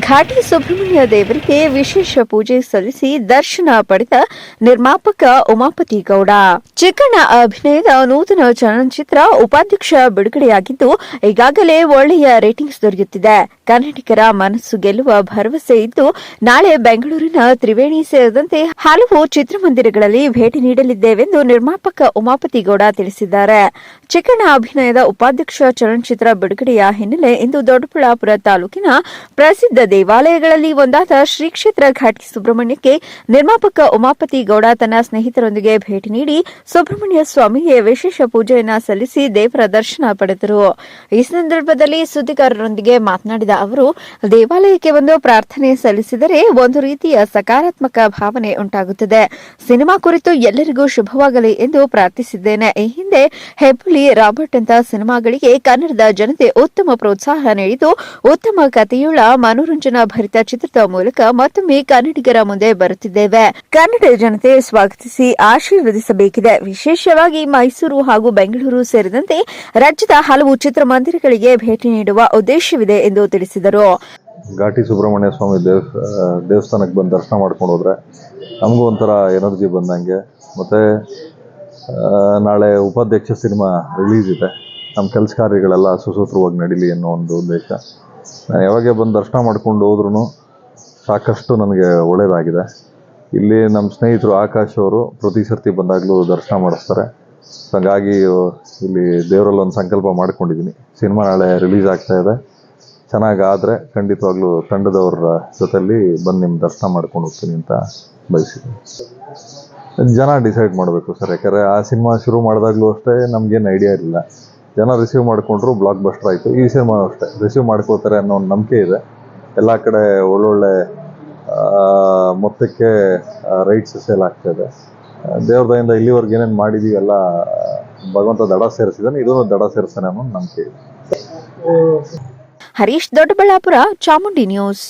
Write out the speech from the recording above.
ಘಾಟಿ ಸುಬ್ರಹ್ಮಣ್ಯ ದೇವರಿಗೆ ವಿಶೇಷ ಪೂಜೆ ಸಲ್ಲಿಸಿ ದರ್ಶನ ಪಡೆದ ನಿರ್ಮಾಪಕ ಉಮಾಪತಿ ಗೌಡ. ಚಿಕ್ಕಣ್ಣ ಅಭಿನಯದ ನೂತನ ಚಲನಚಿತ್ರ ಉಪಾಧ್ಯಕ್ಷ ಬಿಡುಗಡೆಯಾಗಿದ್ದು ಈಗಾಗಲೇ ಒಳ್ಳೆಯ ರೇಟಿಂಗ್ಸ್ ದೊರೆಯುತ್ತಿದೆ. ಕನ್ನಡಿಗರ ಮನಸ್ಸು ಗೆಲ್ಲುವ ಭರವಸೆ ಇದ್ದು, ನಾಳೆ ಬೆಂಗಳೂರಿನ ತ್ರಿವೇಣಿ ಸೇರಿದಂತೆ ಹಲವು ಚಿತ್ರಮಂದಿರಗಳಲ್ಲಿ ಭೇಟಿ ನೀಡಲಿದ್ದೇವೆಂದು ನಿರ್ಮಾಪಕ ಉಮಾಪತಿ ಗೌಡ ತಿಳಿಸಿದ್ದಾರೆ. ಚಿಕ್ಕಣ್ಣ ಅಭಿನಯದ ಉಪಾಧ್ಯಕ್ಷ ಚಲನಚಿತ್ರ ಬಿಡುಗಡೆಯ ಹಿನ್ನೆಲೆ ಇಂದು ದೊಡ್ಡಬಳ್ಳಾಪುರ ತಾಲೂಕಿನ ಪ್ರಸಿದ್ಧ ದೇವಾಲಯಗಳಲ್ಲಿ ಒಂದಾದ ಶ್ರೀ ಕ್ಷೇತ್ರ ಘಾಟಿ ಸುಬ್ರಹ್ಮಣ್ಯಕ್ಕೆ ನಿರ್ಮಾಪಕ ಉಮಾಪತಿ ಗೌಡ ತನ್ನ ಸ್ನೇಹಿತರೊಂದಿಗೆ ಭೇಟಿ ನೀಡಿ ಸುಬ್ರಹ್ಮಣ್ಯ ಸ್ವಾಮಿಗೆ ವಿಶೇಷ ಪೂಜೆಯನ್ನು ಸಲ್ಲಿಸಿ ದೇವರ ದರ್ಶನ ಪಡೆದರು. ಈ ಸಂದರ್ಭದಲ್ಲಿ ಸುದ್ದಿಗಾರರೊಂದಿಗೆ ಮಾತನಾಡಿದ ಅವರು, ದೇವಾಲಯಕ್ಕೆ ಬಂದು ಪ್ರಾರ್ಥನೆ ಸಲ್ಲಿಸಿದರೆ ಒಂದು ರೀತಿಯ ಸಕಾರಾತ್ಮಕ ಭಾವನೆ ಉಂಟಾಗುತ್ತದೆ. ಸಿನಿಮಾ ಕುರಿತು ಎಲ್ಲರಿಗೂ ಶುಭವಾಗಲಿ ಎಂದು ಪ್ರಾರ್ಥಿಸಿದ್ದೇನೆ. ಈ ಹಿಂದೆ ಹೆಬ್ಬುಲಿ ರಾಬರ್ಟ್ ಅಂತ ಸಿನಿಮಾಗಳಿಗೆ ಕನ್ನಡದ ಜನತೆ ಉತ್ತಮ ಪ್ರೋತ್ಸಾಹ ನೀಡಿದ್ದು, ಉತ್ತಮ ಕಥೆಯುಳ್ಳ ಮನೋರಂಜನಾ ಭರಿತ ಚಿತ್ರದ ಮೂಲಕ ಮತ್ತೊಮ್ಮೆ ಕನ್ನಡಿಗರ ಮುಂದೆ ಬರುತ್ತಿದ್ದೇವೆ. ಕನ್ನಡ ಜನತೆ ಸ್ವಾಗತಿಸಿ ಆಶೀರ್ವದಿಸಬೇಕಿದೆ. ವಿಶೇಷವಾಗಿ ಮೈಸೂರು ಹಾಗೂ ಬೆಂಗಳೂರು ಸೇರಿದಂತೆ ರಾಜ್ಯದ ಹಲವು ಚಿತ್ರಮಂದಿರಗಳಿಗೆ ಭೇಟಿ ನೀಡುವ ಉದ್ದೇಶವಿದೆ ಎಂದು ತಿಳಿಸಿದರು. ಘಾಟಿ ಸುಬ್ರಹ್ಮಣ್ಯ ಸ್ವಾಮಿ ದೇವ ದೇವಸ್ಥಾನಕ್ಕೆ ಬಂದು ದರ್ಶನ ಮಾಡ್ಕೊಂಡು ಹೋದ್ರೆ ನಮಗೂ ಒಂಥರ ಎನರ್ಜಿ ಬಂದಂಗೆ, ಮತ್ತೆ ನಾಳೆ ಉಪಾಧ್ಯಕ್ಷ ಸಿನಿಮಾ ರಿಲೀಸ್ ಇದೆ. ನಮ್ಮ ಕೆಲಸ ಕಾರ್ಯಗಳೆಲ್ಲ ಸುಸೂತ್ರವಾಗಿ ನಡೀಲಿ ಅನ್ನೋ ಒಂದು ಉದ್ದೇಶ. ನಾನು ಯಾವಾಗೇ ಬಂದು ದರ್ಶನ ಮಾಡ್ಕೊಂಡು ಹೋದ್ರೂ ಸಾಕಷ್ಟು ನನಗೆ ಒಳ್ಳೆಯದಾಗಿದೆ ಇಲ್ಲಿ ನಮ್ಮ ಸ್ನೇಹಿತರು ಆಕಾಶ್ ಅವರು ಪ್ರತಿ ಸರ್ತಿ ಬಂದಾಗಲೂ ದರ್ಶನ ಮಾಡಿಸ್ತಾರೆ. ಹಾಗಾಗಿ, ಇಲ್ಲಿ ದೇವರಲ್ಲಿ ಒಂದು ಸಂಕಲ್ಪ ಮಾಡ್ಕೊಂಡಿದ್ದೀನಿ. ಸಿನಿಮಾ ನಾಳೆ ರಿಲೀಸ್ ಆಗ್ತಾ ಇದೆ. ಚೆನ್ನಾಗಾದರೆ ಖಂಡಿತವಾಗ್ಲೂ ತಂಡದವರ ಜೊತೆಲಿ ಬಂದು ನಿಮ್ಮ ದರ್ಶನ ಮಾಡ್ಕೊಂಡು ಹೋಗ್ತೀನಿ ಅಂತ ಬಯಸಿದ್ದೀನಿ. ಜನ ಡಿಸೈಡ್ ಮಾಡಬೇಕು ಸರ್, ಯಾಕಂದರೆ ಆ ಸಿನಿಮಾ ಶುರು ಮಾಡಿದಾಗಲೂ ಅಷ್ಟೇ ನಮಗೇನು ಐಡಿಯಾ ಇರಲಿಲ್ಲ. ಜನ ರಿಸೀವ್ ಮಾಡಿಕೊಂಡ್ರು ಬ್ಲಾಕ್ ಬಸ್ಟರ್ ಆಯಿತು, ಈ ಸಿನಿಮಾ ಅಷ್ಟೇ. ರಿಸೀವ್ ಮಾಡ್ಕೋತಾರೆ ಅನ್ನೋ ಒಂದು ನಂಬಿಕೆ ಇದೆ. ಎಲ್ಲ ಕಡೆ ಒಳ್ಳೊಳ್ಳೆ ಮೊತ್ತಕ್ಕೆ ರೈಟ್ಸ್ ಸೇಲ್ ಆಗ್ತಾ ಇದೆ. ದೇವ್ರ ದಯಿಂದ ಇಲ್ಲಿವರೆಗೆ ಏನೇನು ಮಾಡಿದೀವಿ ಎಲ್ಲ, ಭಗವಂತ ದಡ ಸೇರಿಸಿದ್ದಾನೆ ಇದೂ ದಡ ಸೇರಿಸ್ತಾನೆ ಅನ್ನೋ ನಂಬಿಕೆ ಇದೆ. ಹರೀಶ್ ದೊಡ್ಡಬಳ್ಳಾಪುರ ಚಾಮುಂಡಿ ನ್ಯೂಸ್.